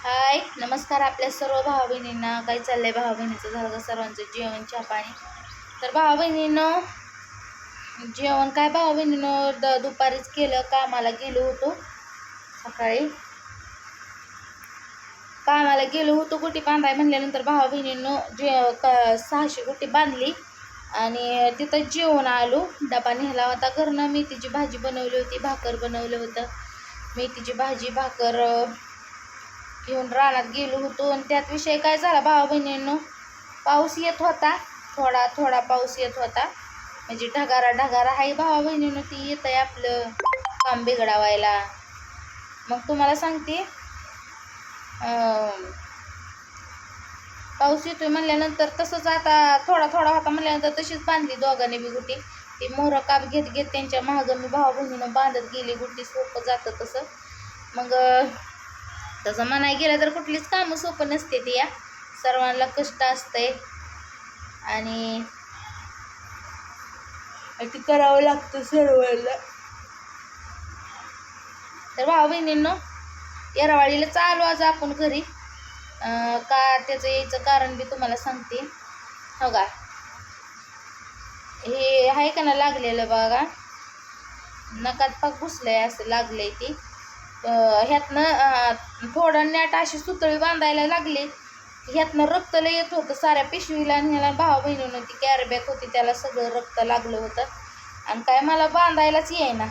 हाय नमस्कार आपल्या सर्व भावा बहिणींना काय चाललंय भावा बहिणीचं झालं का सर्वांचं जेवण चहा पाणी? तर भावा बहिणीनं जेवण काय भावा बहिणीनं द दुपारीच केलं कामाला गेलो होतो. सकाळी. कामाला गेलो होतो गुटी बांधाय म्हणल्यानंतर भावा बहिणीनं जे सहाशे गुटी बांधली आणि तिथं जेवण आलो. डबा नेला होता घरनं मेथीची भाजी बनवली होती भाकर बनवलं होतं. मेथीची भाजी भाकर घेऊन रानात गेलो होतो आणि त्यात विषय काय झाला भावा बहिणींनो? पाऊस येत होता. थोडा थोडा पाऊस येत होता. म्हणजे ढगारा ढगारा हाय भावा बहिणीनं ती येत आहे आपलं काम बिघडावायला. मग तुम्हाला सांगते. पाऊस येतोय म्हणल्यानंतर तसंच आता थोडा थोडा होता म्हणल्यानंतर तशीच बांधली दोघांनी बी गुटी. ती मोहरं काप घेत घेत त्यांच्या महाग मी भावा बहिणीनं बांधत गेली. गुटी सोपं जातं तसं. मग तसं म्हणाय गेलं तर कुठलीच कामं सोपं नसते ती या. सर्वांना कष्ट असतंय. आणि ते करावं लागतं सर्वांना तर भाऊ बहिणींनो येरवाडीला चालू आज आपण घरी. का त्याचं यायचं कारण बी तुम्हाला सांगते. हो का? हे आहे का ना लागलेलं बघा? नकात पाक घुसलंय असं लागलंय ती. ह्यातनं थोडं नॅट अशी सुतळी बांधायला लागली. ह्यातनं रक्त लय येत होतं साऱ्या पिशवीला आणि ह्याला भावा बहिणीनं ती कॅरबॅक होती त्याला सगळं रक्त लागलं होतं. आणि काय मला बांधायलाच येईना.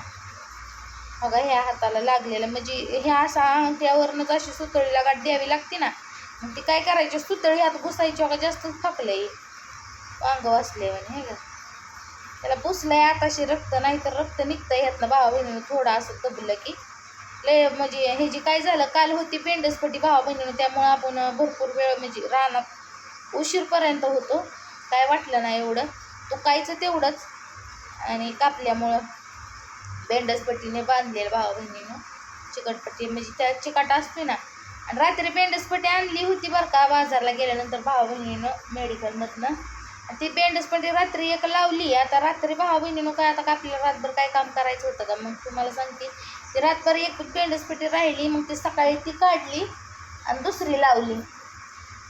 बघा ह्या हाताला लागलेलं म्हणजे ह्या असा अंगठ्यावरनंच अशी सुतळीला गाठ द्यावी लागते ना. मग ती काय करायची? सुतळी हात घुसायची बघा जास्त थकलंय. अंग वाचले म्हणे हे का त्याला पुसलंय आताशी रक्त नाही तर रक्त निघतं ह्यातनं भावा बहिणीनं थोडं असं दबलं की लय म्हणजे हे जी काय झालं काल होती पेंडसपट्टी भावा बहिणीनं त्यामुळं आपण भरपूर वेळ म्हणजे रानात उशीरपर्यंत होतो. काय वाटलं नाही एवढं. तो कायचं तेवढंच. आणि कापल्यामुळं बेंडसपट्टीने बांधलेलं भावा बहिणीनं. चिकटपट्टी म्हणजे त्या चिकाट असते ना. आणि रात्री पेंडसपट्टी आणली होती बरं का बाजारला गेल्यानंतर भावा बहिणीनं मेडिकलमधनं. आणि ती बेंडसपट्टी रात्री एक लावली. आता रात्री भावा बहिणीनं काय आता का आपल्याला रातभर काय काम करायचं होतं का? मग तुम्हाला सांगते. ती रातभर एक बेंडसपट्टी राहिली मग ती सकाळी ती काढली आणि दुसरी लावली.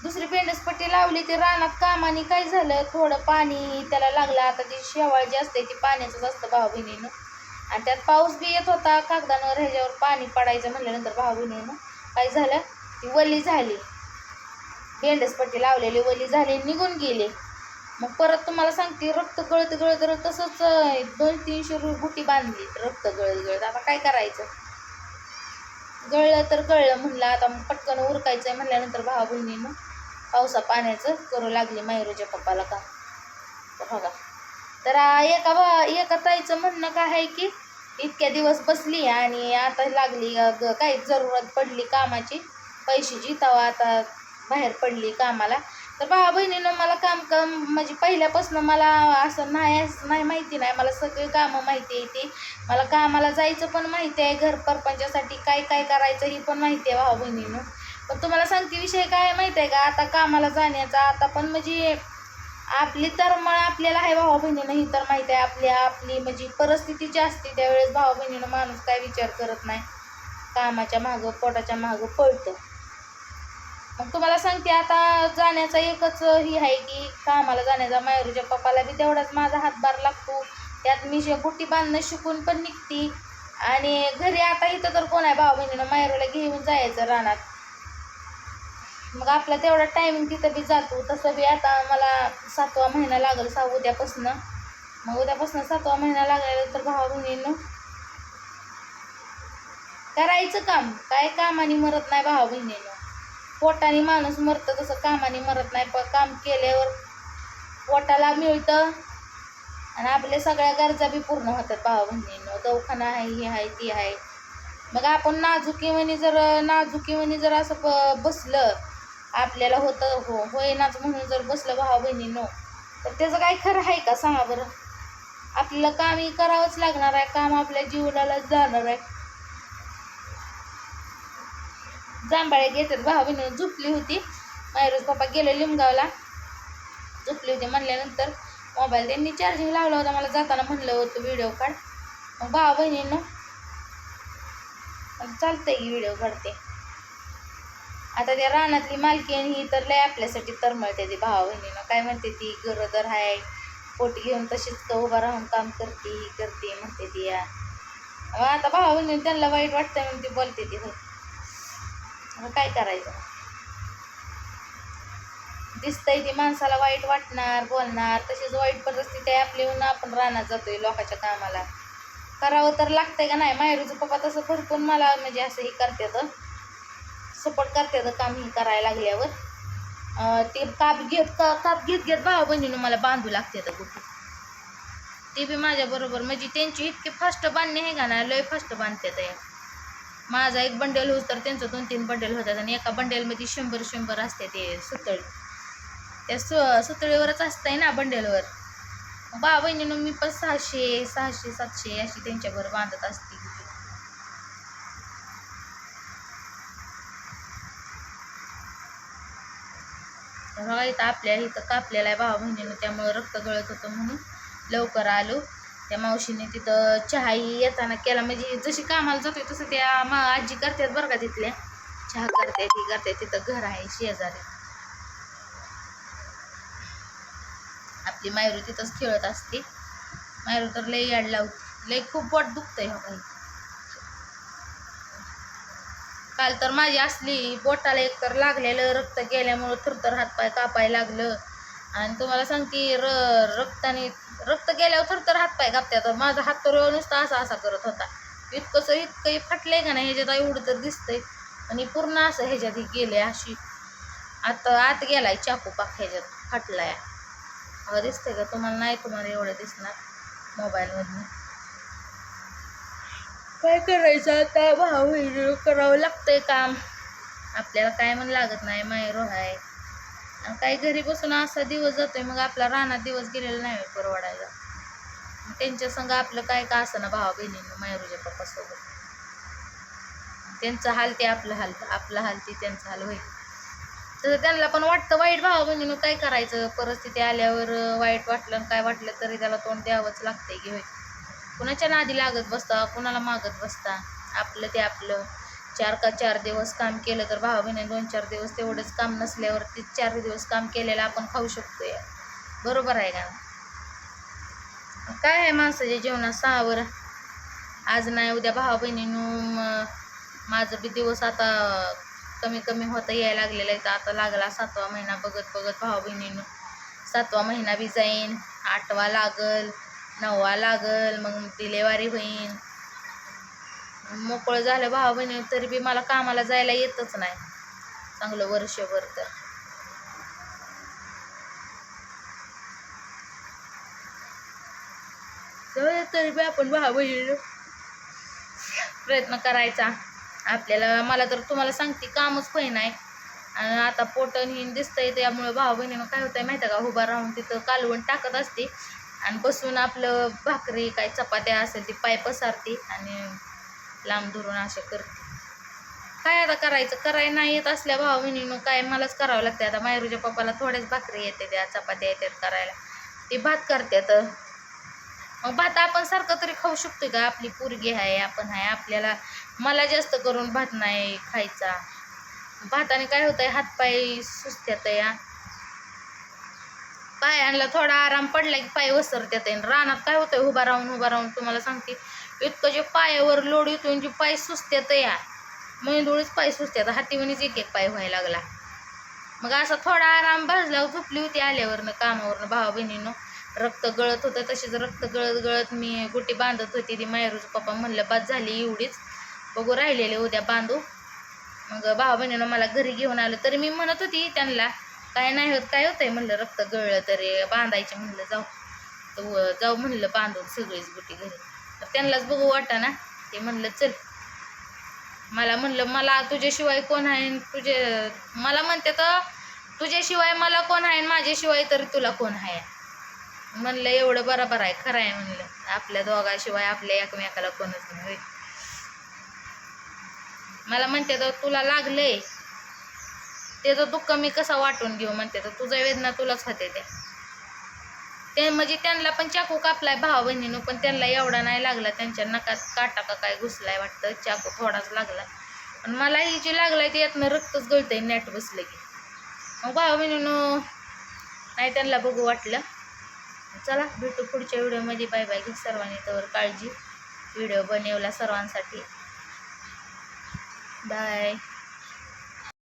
दुसरी बेंडसपट्टी लावली ती रानात कामाने काय झालं? थोडं पाणी त्याला लागलं. आता ती शेवाळ जी असते ती पाण्याचंच असतं भाऊ बहिणीनं आणि त्यात पाऊस बी येत होता कागदांवर ह्याच्यावर पाणी पडायचं म्हटल्यानंतर भाऊ बहिणीनं काय झालं? ती वली झाली. बेंडसपट्टी लावलेली वली झाली निघून गेली. मग परत तुम्हाला सांगते रक्त गळत गळत गळत तसंच दोन तीनशे रु गुटी बांधली. रक्त गळत गळत. आता काय करायचं? गळलं तर गळलं म्हणलं आता मग पटकन उरकायचं म्हणल्यानंतर भावा बहिणीनं पावसा पाण्याचं करू लागली मायरूच्या पप्पाला का? तर बघा. तर एका भा एका ताईचं म्हणणं काय आहे की इतक्या दिवस बसली आणि आता लागली काही ग- जरूरत पडली कामाची पैशाची तवा आता बाहेर पडली कामाला. तर भावा बहिणीनं मला काम काम म्हणजे पहिल्यापासून मला असं नाही असं नाही माहिती नाही. मला सगळी कामं माहिती आहे ती. मला कामाला जायचं पण माहिती आहे. घर परपंचासाठी काय काय करायचं ही पण माहिती आहे भावा बहिणीनं. पण तुम्हाला सांगते विषय काय माहिती आहे का? आता कामाला जाण्याचा आता पण म्हणजे आपली तर मग आपल्याला आहे भावा बहिणीनं ही तर माहिती आहे. आपली आपली म्हणजे परिस्थिती जी असते त्यावेळेस भावा बहिणीनं माणूस काय विचार करत नाही. कामाच्या मागं पोटाच्या मागं पळतं. मग तुम्हाला सांगते आता जाण्याचा एकच ही आहे की कामाला जाण्याचा मायरूच्या पप्पाला बी तेवढाच माझा हातभार लागतो. त्यात मी जे गुट्टी बांधणं शिकून पण निघती. आणि घरी आता इथं तर कोण आहे भाऊ बहिणीनं मायरूला घेऊन जायचं रानात. मग आपला तेवढा टायमिंग तिथं बी जातो. तसं बी आता मला सातवा महिना लागल सा उद्यापासनं. मग उद्यापासनं सातवा महिना लागलेला तर भावा बहिणीनं करायचं काम. काय कामाने मरत नाही भावा बहिणीनं. पोटाने माणूस मरतं तसं कामाने मरत नाही पण काम केल्यावर पोटाला मिळतं. आणि आपल्या सगळ्या गरजा बी पूर्ण होतात भावा बहिणीनं. दवाखाना आहे हे आहे ती आहे. मग आपण नाजुकीवानी जर नाजुकीवानी जर असं ब बसलं आपल्याला होतं हो होईनाच म्हणून जर बसलं भावा बहिणीनं तर त्याचं काय खरं आहे का? सांगा बरं. आपल्याला कामही करावंच लागणार आहे काम आपल्या जीवनालाच जाणार आहे. जांभाळे घेतात. भाऊ बहिणीनं झोपली होती. मायरोज पप्पा गेले लिमगावला. झोपली होती म्हणल्यानंतर मोबाईल त्यांनी चार्जिंग लावला होता. मला जाताना म्हणलं होतं व्हिडिओ काढ. मग भावा बहिणीनं चालतंय की व्हिडिओ काढते. आता त्या रानातली मालकी आणि ही तर लय आपल्यासाठी तरमळते ती भावा बहिणीनं काय म्हणते ती गरोदर आहे पोट घेऊन तशीच उभा राहून काम करते ही करते म्हणते ती या. मग आता भावा बहिणी त्यांना वाईट वाटतं म्हणून ती बोलते ती. मग काय करायचं? दिसतंय ती माणसाला वाईट वाटणार बोलणार. तशीच वाईट परिस्थिती आहे आपली येऊन आपण राहणार जातोय लोकांच्या कामाला. करावं तर लागतंय का नाही? माहेरूचं पप्पा तसं भरपूर मला म्हणजे असं हे करतात. सपोर्ट करतात काम ही करायला लागल्यावर. ते काप घेत का काप घेत घेत भावा बहिणीनं मला बांधू लागते तर कुठे. ते बी माझ्याबरोबर म्हणजे त्यांची इतकी फास्ट बांधणे आहे का ना लय फास्ट बांधते ते माझा एक बंडेल होत तर त्यांचं दोन तीन बंडेल होतात आणि एका बंडेलमध्ये शंभर शंभर असते ते सुतळी. त्या सु सुतळीवरच असतंय ना बंडेलवर बा बहिणीनं मी पण सहाशे सहाशे सातशे अशी त्यांच्यावर बांधत असते. बघा इथं आपल्या इथं कापलेला आहे भावा बहिणीनं त्यामुळं रक्त गळत होतं म्हणून लवकर आलो. त्या मावशीने तिथं चहाही येताना केला. म्हणजे जशी कामाला जातोय तसं त्या मा आजी करतात बरं का तिथल्या. चहा करते ती करते तिथं घर आहे शेजारी आपली मायरू तिथंच खेळत असते. मायरू तर लई याड लावते. लई खूप पोट दुखतंय हो काही काल तर माझी असली बोटाला एक तर लागलेलं रक्त गेल्यामुळं थरथर हातपाय कापाय लागलं. आणि तुम्हाला सांगते र रक्ताने रक्त गेल्यावर थरथर हातपाय कापत्यात. माझा हात तर नुसता असा असा करत होता. इतकंसं इतकंही फाटलंय का नाही ह्याच्यात एवढं तर दिसतंय. आणि पूर्ण असं ह्याच्यात गेले अशी. आता आत गेलाय चाकू पाक ह्याच्यात फाटलाय. दिसतंय का तुम्हाला? नाही तुम्हाला एवढं दिसणार मोबाईलमधनं. काय करायचं आता? भाऊ करावं लागतंय काम. आपल्याला काय म्हण लागत नाही? मायरो आहे. काही घरी बसून असा दिवस जातोय मग आपला रानात दिवस गेलेला नाही परवडायला. त्यांच्या संग आपलं काय का असं ना भावा बहिणीनं मायरूच्या पप्पासोबत. त्यांचं हाल ते आपलं हाल आपलं हाल ते त्यांचं हाल होईल. तसं त्यांना पण वाटतं वाईट भावा बहिणीनं काय करायचं? परिस्थिती आल्यावर वाईट वाटलं आणि काय वाटलं तरी त्याला तोंड द्यावंच लागतंय की होय. कुणाच्या नादी लागत बसता कुणाला मागत बसता? आपलं ते आपलं. चार का चार दिवस काम केलं तर भावा बहिणी दोन चार दिवस तेवढंच काम नसल्यावरती चार दिवस काम केलेलं आपण खाऊ शकतोय. बरोबर आहे का? काय आहे माणसाच्या जीवनात सहावर आज नाही उद्या भावा बहिणीनं माझं बी दिवस आता कमी कमी होता यायला लागलेलं आहे. तर आता लागला सातवा महिना बघत बघत भावा बहिणीनं. सातवा महिना बी जाईन आठवा लागल नववा लागल मग डिलेवारी होईन. मोकळं झालं भावा बहिणी तरी बी मला कामाला जायला येतच नाही. चांगलं वर्षभर तर. तरी बी आपण भावा बहिणी प्रयत्न करायचा. आपल्याला मला तर तुम्हाला सांगते कामच होई नाही आणि आता पोटन हिन दिसतंय त्यामुळे भावा बहिणीनं काय होतंय माहिती आहे का? उभा राहून तिथं कालवण टाकत असते. आणि बसून आपलं भाकरी काय चपात्या असेल ती पाय पसारते आणि लांब धरून असे करते. काय आता करायचं? करायला नाही येत असल्या भावा बहिणीनं काय? मलाच करावं लागते आता मायरूच्या पप्पाला थोड्याच भाकरी येते त्या चपात्या येतात करायला. ते भात करतात मग भात आपण सारखं तरी खाऊ शकतो का? आपली पोरगी आहे आपण आहे. आपल्याला मला जास्त करून भात नाही खायचा. भाताने काय होतंय? हातपाय सुस्त्यात या पायांना थोडा आराम पडला की पाय वसरत्यात रानात काय होतंय? उभा राहून उभा राहून तुम्हाला सांगते. इतकं जे पायावर लोड येतो जे पाय सुस्त्यात या. मेंदुळीच पाय सुस्त्यात हातीवणीच एक एक पाय व्हायला लागला. मग असा थोडा आराम भाजल्यावर झोपली होती आल्यावरनं कामावरनं भावा बहिणीनं रक्त गळत होतं तसेच रक्त गळत गळत मी गुटी बांधत होती. ती मायरूचं पप्पा म्हणलं बाद झाली एवढीच. बघू राहिलेले उद्या बांधू. मग भावा बहिणीनं मला घरी घेऊन आलं. तरी मी म्हणत होती त्यांना काय नाही होत काय होतंय? म्हणलं रक्त गळलं तरी बांधायचे. म्हणलं जाऊ. तर जाऊ म्हणलं बांधून सगळीच गुटी घरी. तर त्यांनाच बघू वाटा ना. ते म्हणलं चल. मला म्हणलं मला तुझ्याशिवाय कोण आहे? तुझे मला म्हणते तर तुझ्याशिवाय मला कोण आहे? आणि माझ्याशिवाय तरी तुला कोण आहे? म्हणलं एवढं बरोबर आहे खरं आहे म्हणलं. आपल्या दोघाशिवाय आपल्या एकमेकाला कोणच नाही मला म्हणते तर तुला लागलंय. त्याचं दुःख मी कसा वाटून घेऊ? म्हणते तर तुझ्या वेदना तुलाच होते त्या. ते म्हणजे त्यांना पण चाकू कापलाय भावा बहिणीनं पण त्यांना एवढा नाही लागला. त्यांच्या नकात काटा का काय घुसलाय वाटतं? चाकू थोडाच लागला. पण मला ही जी लागलाय ते यातनं रक्तच गळतंय नेट बसलं की. मग भावा बहिणीनं नाही त्यांना बघू वाटलं. चला भेटू पुढच्या व्हिडिओमध्ये. Bye bye. घे सर्वांनी तर काळजी. व्हिडिओ बनवला सर्वांसाठी. बाय.